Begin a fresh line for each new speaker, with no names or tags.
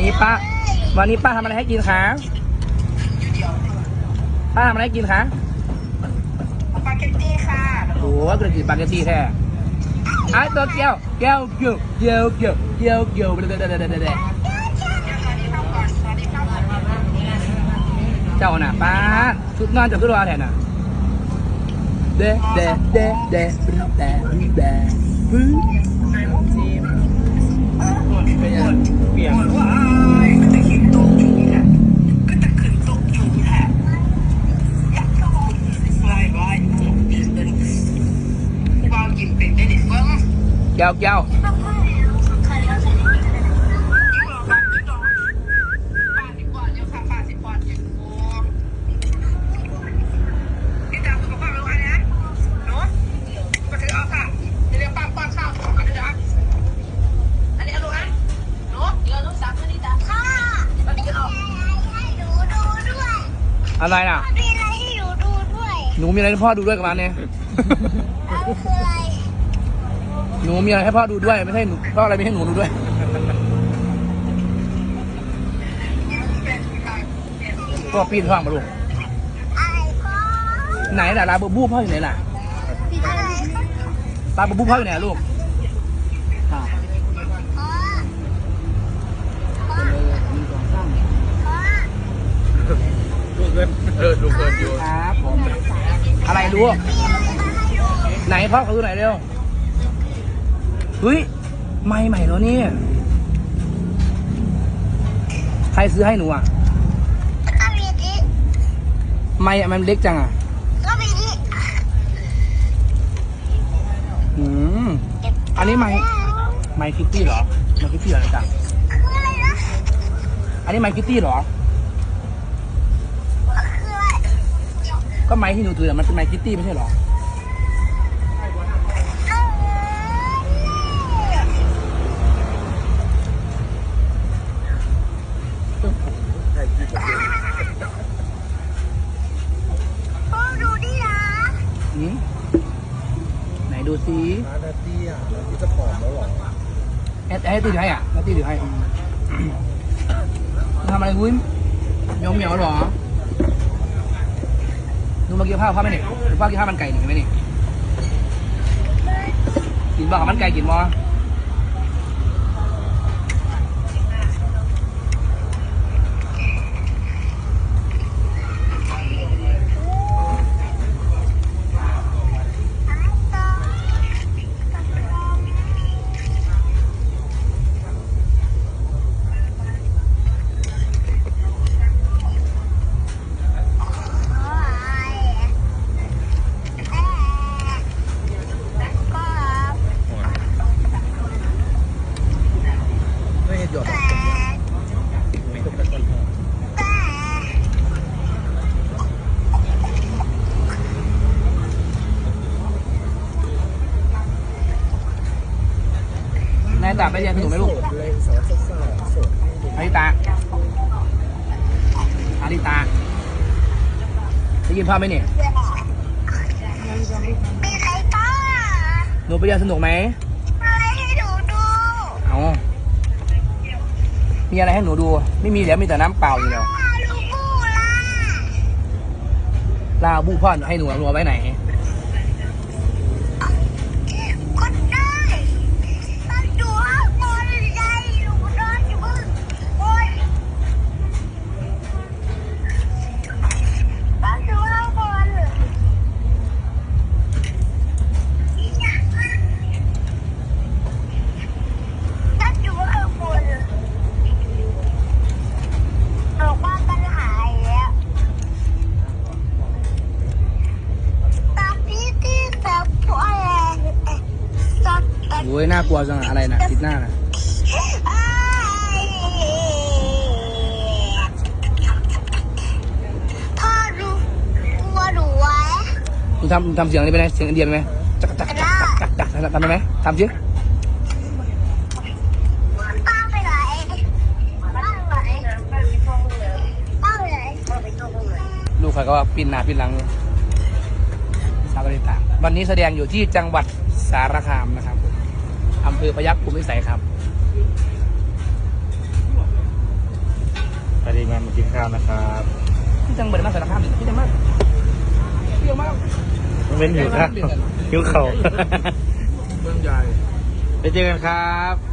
นี้ป้าวันนี้ป้าทำอะไรให้กินคะป้าทำอะไรให้กินคะ
สปาเกตตี้ค่ะ
โอ้โหกระติบปาเกตตี้แท้ไอ้ตัวเกียวเกียวเกียวเกียวเกียวเกียวเกียวเด็ดเด็ดเด็ดเด็ดเด็ด
เดี๋ยวตอนนี้เข้าก่อนตอนนี้เข้าก่อน
เจ้าน่ะป้าชุดนอนจะขึ้นรอแทนน่ะเด็ดเด็ดเด็ดเด็ดเด็ดเด็ ลู
กสาวคนนี้จ้ะค่ะตอนนี้เอา
อะไรน่ะหนูมีอะไรให้พ่อดูด้วยกับมันเนี่ย หนูมีอะไรให้พ่อดูด้วย ไม่ใช่หนูพ่ออะไรไม่ให้หนูดูด้วย พ่อปีนท้องมาลูก ไหนล่ะลาบูบูพ่ออยู่ไหนล่ะลาบูบูพ่ออยู่ไหนลูกอ่าลูกเกินเออลูกเกินอยู่ครับผมอะไรลูกไหนพ่อเขาดูไหนอยเร็ว เฮ้ยไม่ใหม่แล้วเนี่ยใครซื้อให้หนูอะไม่อะมันเล็กจังอะอืมอันนี้ไม่ไมคิตตี้เหรอไมคิตตี้เหรอจังอันนี้ไมคิตตี้เหรอ ก็ไม้ที่หนูถืออะมันเป็นไม้คิตตี้ไม่ใช่เหรอ อืมไหนดูซิ
ร้านนาตี้อะนาตี้จะผอมแล้วเหรอ
แอดแอดตีถือให้อะแอดตีถือให้อืมทำอะไรกุ้ยเหมียวเหมียวเหรอหนูมากินข้าวพ่อไหมเนี่ยหนูพ่อกินข้าวมันไก่หนึ่งไหมเนี่ยกินบ้ามันไก่กินมั้ง
ไม่เห็นหยดไม่ตกตะกอนหอม
นาย ตาไปเรียนสนุกไหมลูก
โสดเลยสาวสาวโสดให้ดู
อาริตาอาริตาได้ยินพ่อไหมเนี่ยหนูไปเรียนสนุกไหมเอามีอะไรให้หนูดู ไม่มีแล้วมีแต่น้ำเปล่าอยู่แล้วลาบูพ่อนให้หนูหนูไว้ไหน
บอกว่าปัญหาแล้ว ตอนนี้ที่จะพูดอะไรต อนตอน
โอ้ยน่ากลัวจังอะอะไรนะติดหน้านะ
พ่อดูวัวดูไว้
หนูทำหนูทำเสียงนี้ไปไหมเสียงอินเดียไปไหมจักจักจักจักจักจักทำได้ไหมทำสิ
ป้าไปไหนป้าไปไหนป้าไปไหน
ลูกใครก็ว่าปีนหน้าปีนหลังสาวกริตาวันนี้แสดงอยู่ที่จังหวัดสารคามนะครับอำ เภอพยัคฆ์ภูมิพิสัยครับ
มงานมากินข้าวนะครับ
ที่จังเบิดมาสารคามที่จังมากเที่ยวมาก
เว้นอยู่ครับหิวเข่า
เมืองใหญ่
ไปเจอกันครับ